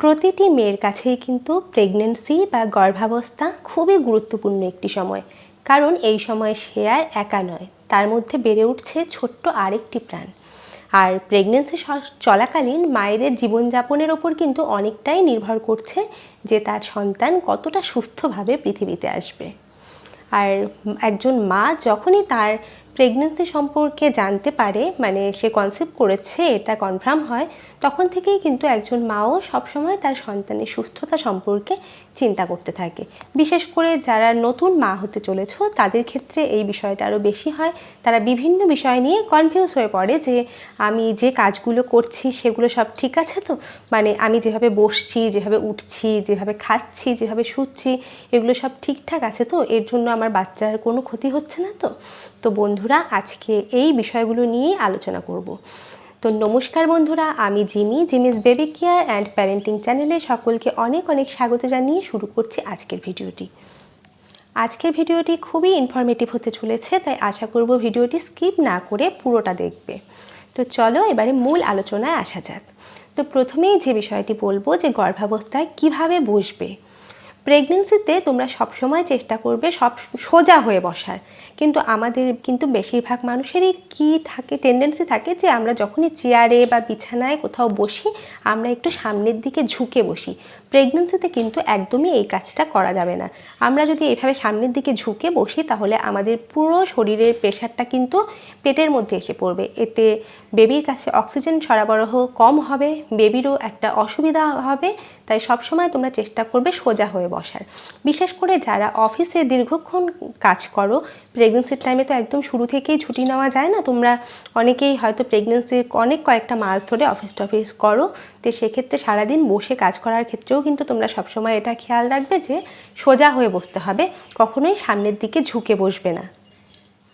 প্রতিটি মেয়ের কাছেই কিন্তু প্রেগনেন্সি বা গর্ভাবস্থা খুবই গুরুত্বপূর্ণ একটি সময়। কারণ এই সময় সে আর একা নয়, তার মধ্যে বেড়ে উঠছে ছোট্ট আরেকটি প্রাণ। আর প্রেগনেন্সি চলাকালীন মায়েদের জীবনযাপনের ওপর কিন্তু অনেকটাই নির্ভর করছে যে তার সন্তান কতটা সুস্থভাবে পৃথিবীতে আসবে। আর একজন মা যখনই তার প্রেগনেন্সি সম্পর্কে জানতে পারে মানে সে কনসেপ্ট করেছে, এটা কনফার্ম হয় তখন থেকেই কিন্তু একজন মাও সবসময় তার সন্তানের সুস্থতা সম্পর্কে চিন্তা করতে থাকে। বিশেষ করে যারা নতুন মা হতে চলেছ, তাদের ক্ষেত্রে এই বিষয়টা আরও বেশি হয়। তারা বিভিন্ন বিষয় নিয়ে কনফিউজ হয়ে পড়ে যে, আমি যে কাজগুলো করছি সেগুলো সব ঠিক আছে তো? মানে আমি যেভাবে বসছি, যেভাবে উঠছি, যেভাবে খাচ্ছি, যেভাবে শুচ্ছি, এগুলো সব ঠিকঠাক আছে তো? এর জন্য আমার বাচ্চার কোনো ক্ষতি হচ্ছে না তো? তো বন্ধুরা, আজকে এই বিষয়গুলো নিয়েই আলোচনা করব। তো নমস্কার বন্ধুরা, আমি Jimmy Jimmy's baby care and parenting চ্যানেলে সকলকে অনেক অনেক স্বাগত জানিয়ে শুরু করছি আজকের ভিডিওটি। আজকের ভিডিওটি খুবই ইনফরমেটিভ হতে চলেছে, তাই আশা করব ভিডিওটি স্কিপ না করে পুরোটা দেখবে। তো চলো এবারে মূল আলোচনায় আসা যাক। তো প্রথমেই যে বিষয়টি বলব যে গর্ভাবস্থায় কীভাবে বসবে প্রেগনেন্সিতে তোমরা সবসময় চেষ্টা করবে সব সোজা হয়ে বসার। কিন্তু আমাদের কিন্তু বেশিরভাগ মানুষেরই কি থাকে টেন্ডেন্সি থাকে যে আমরা যখনই চেয়ারে বা বিছানায় কোথাও বসি, আমরা একটু সামনের দিকে ঝুঁকে বসি। প্রেগনেন্সিতে কিন্তু একদমই এই কাজটা করা যাবে না। আমরা যদি এভাবে সামনের দিকে ঝুঁকে বসি, তাহলে আমাদের পুরো শরীরের প্রেশারটা কিন্তু পেটের মধ্যে এসে পড়বে। এতে বেবির কাছে অক্সিজেন সরবরাহ কম হবে বেবিরও একটা অসুবিধা হবে, তাই সবসময় তোমরা চেষ্টা করবে সোজা হয়ে বসার। বিশেষ করে যারা অফিসে দীর্ঘক্ষণ কাজ করো প্রেগনেন্সির টাইমে তো একদম শুরু থেকেই ছুটি নেওয়া যায় না, তোমরা অনেকেই হয়তো প্রেগনেন্সির অনেক কয়েকটা মাস ধরে অফিস টফিস করো, তো সেক্ষেত্রে সারাদিন বসে কাজ করার ক্ষেত্রেও কিন্তু তোমরা সবসময় এটা খেয়াল রাখবে যে সোজা হয়ে বসতে হবে, কখনোই সামনের দিকে ঝুঁকে বসবে না।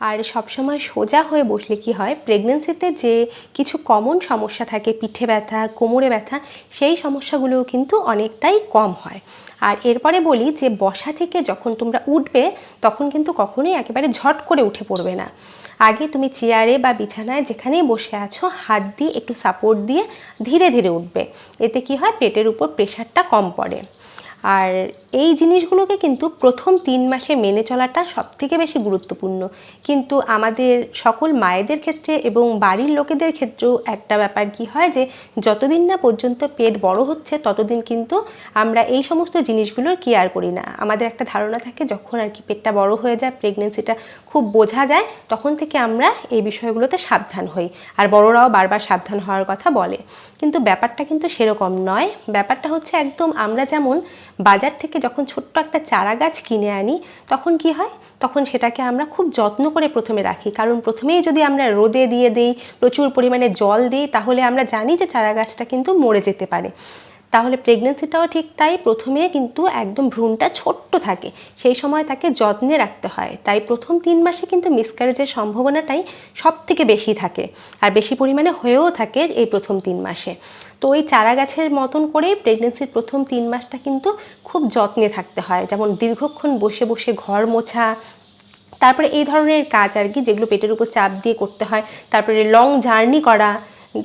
আর সবসময় সোজা হয়ে বসলে কি হয়? প্রেগনেন্সিতে যে কিছু কমন সমস্যা থাকে, পিঠে ব্যথা, কোমরে ব্যথা, সেই সমস্যাগুলোও কিন্তু অনেকটাই কম হয়। আর এরপরে বলি যে বসা থেকে যখন তোমরা উঠবে, তখন কিন্তু কখনোই একেবারে ঝট করে উঠে পড়বে না। আগে তুমি চেয়ারে বা বিছানায় যেখানেই বসে আছো, হাত দিয়ে একটু সাপোর্ট দিয়ে ধীরে ধীরে উঠবে। এতে কি হয়? পেটের উপর প্রেশারটা কম পড়ে। আর এই জিনিসগুলোকে কিন্তু প্রথম তিন মাসে মেনে চলাটা সবথেকে বেশি গুরুত্বপূর্ণ। কিন্তু আমাদের সকল মায়েদের ক্ষেত্রে এবং বাড়ির লোকেদের ক্ষেত্রেও একটা ব্যাপার কি হয় যে, যতদিন না পর্যন্ত পেট বড় হচ্ছে, ততদিন কিন্তু আমরা এই সমস্ত জিনিসগুলোর কেয়ার করি না। আমাদের একটা ধারণা থাকে, যখন আর কি পেটটা বড় হয়ে যায় প্রেগনেন্সিটা খুব বোঝা যায়, তখন থেকে আমরা এই বিষয়গুলোতে সাবধান হই। আর বড়রাও বারবার সাবধান হওয়ার কথা বলে। কিন্তু ব্যাপারটা কিন্তু সেরকম নয়। ব্যাপারটা হচ্ছে একদম আমরা যেমন বাজার থেকে যখন ছোট্ট একটা চারা গাছ কিনে আনি, তখন কি হয়? তখন সেটাকে আমরা খুব যত্ন করে প্রথমে রাখি। কারণ প্রথমেই যদি আমরা রোদে দিয়ে দিই, প্রচুর পরিমাণে জল দিই, তাহলে আমরা জানি যে চারা গাছটা কিন্তু মরে যেতে পারে। তাহলে প্রেগনেন্সিটাও ঠিক তাই, প্রথমে কিন্তু একদম ভ্রূণটা ছোট্ট থাকে। সেই সময় তাকে যত্নে রাখতে হয়। তাই প্রথম তিন মাসে কিন্তু মিসক্যারেজের সম্ভাবনাটাই সব থেকে বেশি থাকে। আর বেশি পরিমাণে হয়েও থাকে এই প্রথম তিন মাসে। তো ওই চারা গাছের মতন করে প্রেগনেন্সির প্রথম তিন মাসটা কিন্তু খুব যত্নে থাকতে হয়। যেমন দীর্ঘক্ষণ বসে বসে ঘর মোছা, তারপরে এই ধরনের কাজ আর কি যেগুলো পেটের উপর চাপ দিয়ে করতে হয়, তারপরে লং জার্নি করা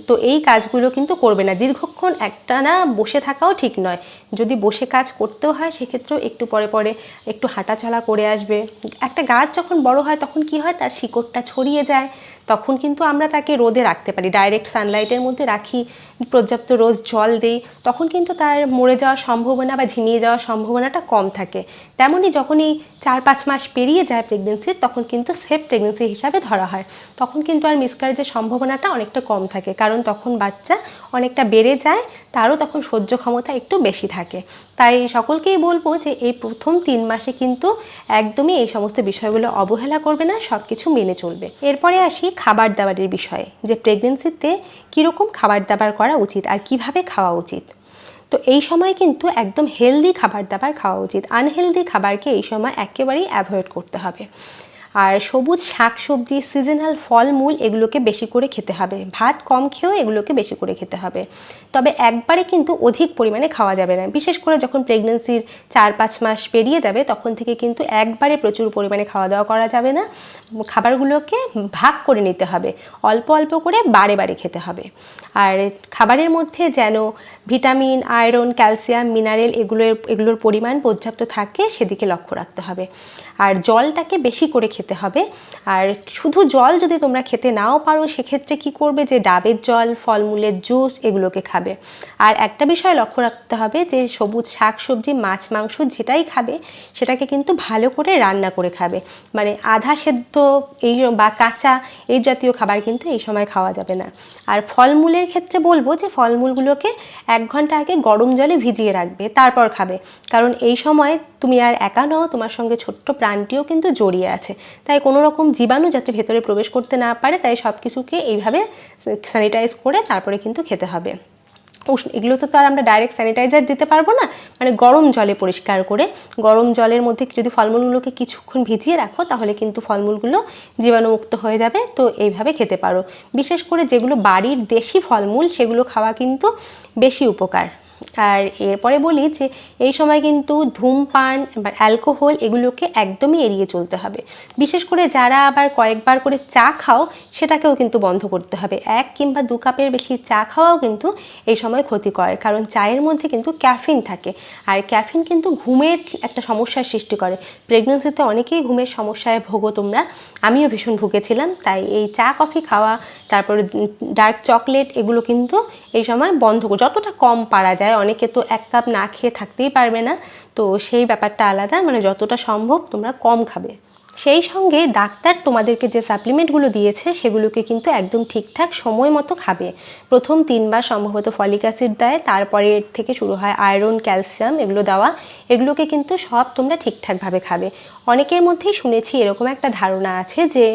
তো এই কাজগুলো কিন্তু করবে না। দীর্ঘক্ষণ একটা না বসে থাকাও ঠিক নয়। যদি বসে কাজ করতেও হয়, সেক্ষেত্রেও একটু পরে পরে একটু হাঁটাচলা করে আসবে। একটা গাছ যখন বড় হয়, তখন কি হয়? তার শিকড়টা ছড়িয়ে যায়। তখন কিন্তু আমরা তাকে রোদে রাখতে পারি। ডাইরেক্ট সানলাইটের মধ্যে রাখি, পর্যাপ্ত রোজ জল দিই। তখন কিন্তু তার মরে যাওয়ার সম্ভাবনা বা ঝিমিয়ে যাওয়ার সম্ভাবনাটা কম থাকে। তেমনই যখনই চার পাঁচ মাস পেরিয়ে যায় প্রেগনেন্সির তখন কিন্তু সেফ প্রেগনেন্সি হিসাবে ধরা হয়। তখন কিন্তু আর মিসক্যারেজের সম্ভাবনাটা অনেকটা কম থাকে, কারণ তখন বাচ্চা অনেকটা বেড়ে যায়, তারও তখন সহ্য ক্ষমতা একটু বেশি থাকে। তাই সকলকেই বলব যে এই প্রথম তিন মাসে কিন্তু একদমই এই সমস্ত বিষয়গুলো অবহেলা করবে না সব কিছু মেনে চলবে। এরপরে আসি খাবার দাবারের বিষয়ে, যে প্রেগনেন্সিতে কীরকম খাবার দাবার করা উচিত আর কীভাবে খাওয়া উচিত। তো এই সময় কিন্তু একদম হেলদি খাবার দাবার খাওয়া উচিত। আনহেলদি খাবারকে এই সময় একেবারেই অ্যাভয়েড করতে হবে। আর সবুজ শাকসবজি সিজনাল ফলমূল এগুলোকে বেশি করে খেতে হবে। ভাত কম খেয়েও এগুলোকে বেশি করে খেতে হবে। তবে একবারে কিন্তু অধিক পরিমাণে খাওয়া যাবে না। বিশেষ করে যখন প্রেগনেন্সির চার পাঁচ মাস পেরিয়ে যাবে, তখন থেকে কিন্তু একবারে প্রচুর পরিমাণে খাওয়া দাওয়া করা যাবে না। খাবারগুলোকে ভাগ করে নিতে হবে। অল্প অল্প করে বারে বারে খেতে হবে। আর খাবারের মধ্যে যেন ভিটামিন, আয়রন, ক্যালসিয়াম, মিনারেল এগুলোর এগুলোর পরিমাণ পর্যাপ্ত থাকে, সেদিকে লক্ষ্য রাখতে হবে। আর জলটাকে বেশি করে খেতে হবে। আর শুধু জল যদি তোমরা খেতে নাও পারো, সেক্ষেত্রে কি করবে যে ডাবের জল, ফলমূলের জুস এগুলোকে খাবে। আর একটা বিষয় লক্ষ্য রাখতে হবে যে সবুজ শাক, সবজি, মাছ, মাংস যেটাই খাবে, সেটাকে কিন্তু ভালো করে রান্না করে খাবে। মানে আধা সেদ্ধ এই বা কাঁচা এই জাতীয় খাবার কিন্তু এই সময় খাওয়া যাবে না। আর ফলমূলের ক্ষেত্রে বলব যে ফলমূলগুলোকে এক ঘণ্টা আগে গরম জলে ভিজিয়ে রাখবে, তারপর খাবে। কারণ এই সময় তুমি আর একা নও, তোমার সঙ্গে ছোট্ট প্রাণটিও কিন্তু জড়িয়ে আছে। তাই কোনো রকম জীবাণু যাতে ভেতরে প্রবেশ করতে না পারে, তাই সব কিছুকে এইভাবে স্যানিটাইজ করে তারপরে কিন্তু খেতে হবে। উষ্ণ এগুলোতে তো আর আমরা ডাইরেক্ট স্যানিটাইজার দিতে পারব না মানে গরম জলে পরিষ্কার করে, গরম জলের মধ্যে যদি ফলমূলগুলোকে কিছুক্ষণ ভিজিয়ে রাখো, তাহলে কিন্তু ফলমূলগুলো জীবাণুমুক্ত হয়ে যাবে, তো এইভাবে খেতে পারো। বিশেষ করে যেগুলো বাড়ির দেশি ফলমূল, সেগুলো খাওয়া কিন্তু বেশি উপকার। আর এরপরে বলি যে এই সময় কিন্তু ধূমপান বা অ্যালকোহল এগুলোকে একদমই এড়িয়ে চলতে হবে। বিশেষ করে যারা আবার কয়েকবার করে চা খাও, সেটাকেও কিন্তু বন্ধ করতে হবে। এক কিংবা দু কাপের বেশি চা খাওয়াও কিন্তু এই সময় ক্ষতি করে কারণ চায়ের মধ্যে কিন্তু ক্যাফিন থাকে। আর ক্যাফিন কিন্তু ঘুমের একটা সমস্যার সৃষ্টি করে। প্রেগনেন্সিতে অনেকেই ঘুমের সমস্যায় ভোগো তোমরা। আমিও ভীষণ ভুগেছিলাম, তাই এই চা, কফি খাওয়া তারপরে ডার্ক চকলেট এগুলো কিন্তু এই সময় বন্ধ যতটা কম পারা যায়, অনেকে তো এক কাপ না খেয়ে থাকতেই পারবে না, তো সেই ব্যাপারটা আলাদা মানে যতটা সম্ভব তোমরা কম খাবে। সেই সঙ্গে ডাক্তার তোমাদেরকে যে সাপ্লিমেন্টগুলো দিয়েছে, সেগুলোকে কিন্তু একদম ঠিকঠাক সময় মতো খাবে। প্রথম তিনবার সম্ভবত ফলিক অ্যাসিড দেয়, তারপরে এর থেকে শুরু হয় আয়রন, ক্যালসিয়াম এগুলো দেওয়া। এগুলোকে কিন্তু সব তোমরা ঠিকঠাকভাবে খাবে। অনেকের মধ্যেই শুনেছি এরকম একটা ধারণা আছে যে,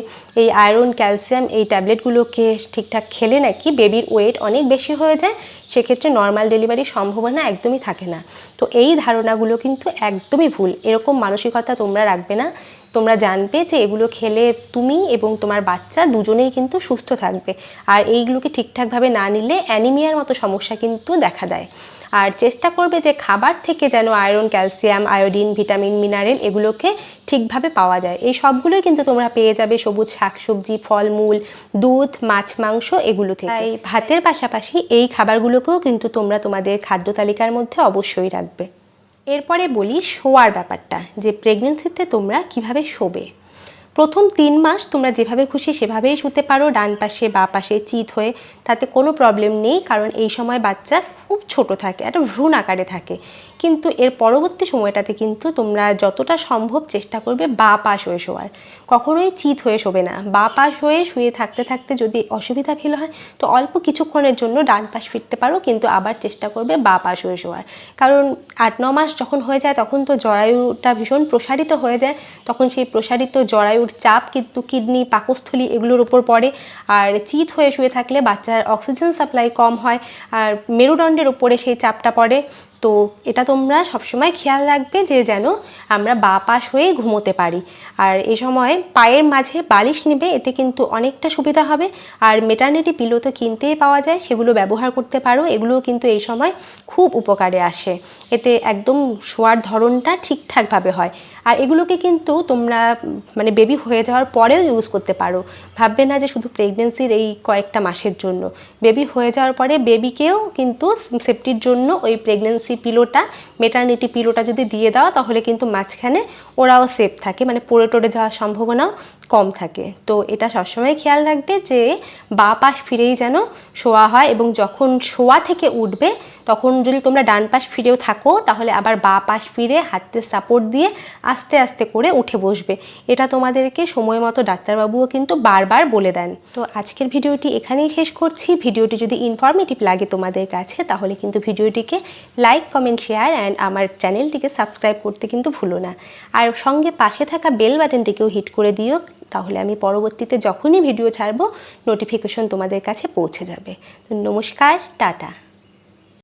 এই আয়রন, ক্যালসিয়াম এই ট্যাবলেটগুলোকে ঠিকঠাক খেলে নাকি বেবির ওয়েট অনেক বেশি হয়ে যায়। সেক্ষেত্রে নর্মাল ডেলিভারির সম্ভাবনা একদমই থাকে না। তো এই ধারণাগুলো কিন্তু একদমই ভুল। এরকম মানসিকতা তোমরা রাখবে না। তোমরা জানবে যে এগুলো খেলে তুমি এবং তোমার বাচ্চা দুজনেই কিন্তু সুস্থ থাকবে। আর এইগুলোকে ঠিকঠাকভাবে না নিলে অ্যানিমিয়ার মতো সমস্যা কিন্তু দেখা দেয়। আর চেষ্টা করবে যে খাবার থেকে যেন iron, calcium, iodine, vitamin, mineral এগুলোকে ঠিকভাবে পাওয়া যায়। এই সবগুলোই কিন্তু তোমরা পেয়ে যাবে সবুজ শাকসবজি, ফলমূল, দুধ, মাছ, মাংস এগুলো থেকে। তাই ভাতের পাশাপাশি এই খাবারগুলোকেও কিন্তু তোমরা তোমাদের খাদ্য তালিকার মধ্যে অবশ্যই রাখবে। এরপরে বলি শোয়ার ব্যাপারটা যে প্রেগনেন্সিতে তোমরা কীভাবে শোবে। প্রথম তিন মাস তোমরা যেভাবে খুশি সেভাবেই শুতে পারো, ডান পাশে, বা পাশে চিত হয়ে। তাতে কোনো প্রবলেম নেই, কারণ এই সময় বাচ্চা খুব ছোট থাকে, একটা ভ্রূণ আকারে থাকে। কিন্তু এর পরবর্তী সময়টাতে কিন্তু তোমরা যতটা সম্ভব চেষ্টা করবে বা পাশ হয়ে শোয়ার। কখনোই চিত হয়ে শোবে না। বা পাশ হয়ে শুয়ে থাকতে থাকতে যদি অসুবিধা ফিল হয়, তো অল্প কিছুক্ষণের জন্য ডান পাশ ফিরতে পারো, কিন্তু আবার চেষ্টা করবে বা পাশ হয়ে শোয়ার। কারণ আট, ন মাস যখন হয়ে যায়, তখন তো জরায়ুটা ভীষণ প্রসারিত হয়ে যায়। তখন সেই প্রসারিত জরায়ুর চাপ, কিন্তু কিডনি, পাকস্থলী এগুলোর উপর পড়ে। আর চিত হয়ে শুয়ে থাকলে বাচ্চার অক্সিজেন সাপ্লাই কম হয়। আর মেরুদণ্ডের উপরে সেই চাপটা পড়ে। তো এটা তোমরা সবসময় খেয়াল রাখবে যে যেন আমরা বা পাশ হয়ে ঘুমোতে পারি। আর এই সময় পায়ের মাঝে বালিশ নেবে, এতে কিন্তু অনেকটা সুবিধা হবে। আর মেটার্নিটি পিলো তো কিনতেই পাওয়া যায়, সেগুলো ব্যবহার করতে পারো এগুলো কিন্তু এই সময় খুব উপকারে আসে। এতে একদম শোয়ার ধরনটা ঠিকঠাকভাবে হয়। আর এগুলোকে কিন্তু তোমরা মানে বেবি হয়ে যাওয়ার পরেও ইউজ করতে পারো। ভাববে না যে শুধু প্রেগনেন্সির এই কয়েকটা মাসের জন্য। বেবি হয়ে যাওয়ার পরে বেবিকেও কিন্তু সেফটির জন্য ওই প্রেগনেন্সি পিলোটা মেটার্নিটি পিলোটা যদি দিয়ে দেওয়া তাহলে কিন্তু মাঝখানে ওরাও সেফ থাকে। মানে পড়ে টড়ে যাওয়ার সম্ভাবনাও কম থাকে। তো এটা সবসময় খেয়াল রাখবে যে বা পাশ ফিরেই যেন শোয়া হয় এবং যখন শোয়া থেকে উঠবে, তখন যদি তোমরা ডান পাশ ফিরেও থাকো, তাহলে আবার বা পাশ ফিরে হাতের সাপোর্ট দিয়ে আস্তে আস্তে করে উঠে বসবে। এটা তোমাদেরকে সময় মতো ডাক্তারবাবুও কিন্তু বারবার বলে দেন। তো আজকের ভিডিওটি এখানেই শেষ করছি। ভিডিওটি যদি ইনফরমেটিভ লাগে তোমাদের কাছে, তাহলে কিন্তু ভিডিওটিকে লাইক কমেন্ট শেয়ার অ্যান্ড আমার চ্যানেলটিকে সাবস্ক্রাইব করতে কিন্তু ভুলো না। আর সঙ্গে পাশে থাকা বেল বাটনটিকেও হিট করে দিও। তাহলে আমি পরবর্তীতে যখনই ভিডিও ছাড়বো নোটিফিকেশন তোমাদের কাছে পৌঁছে যাবে। তো নমস্কার টাটা।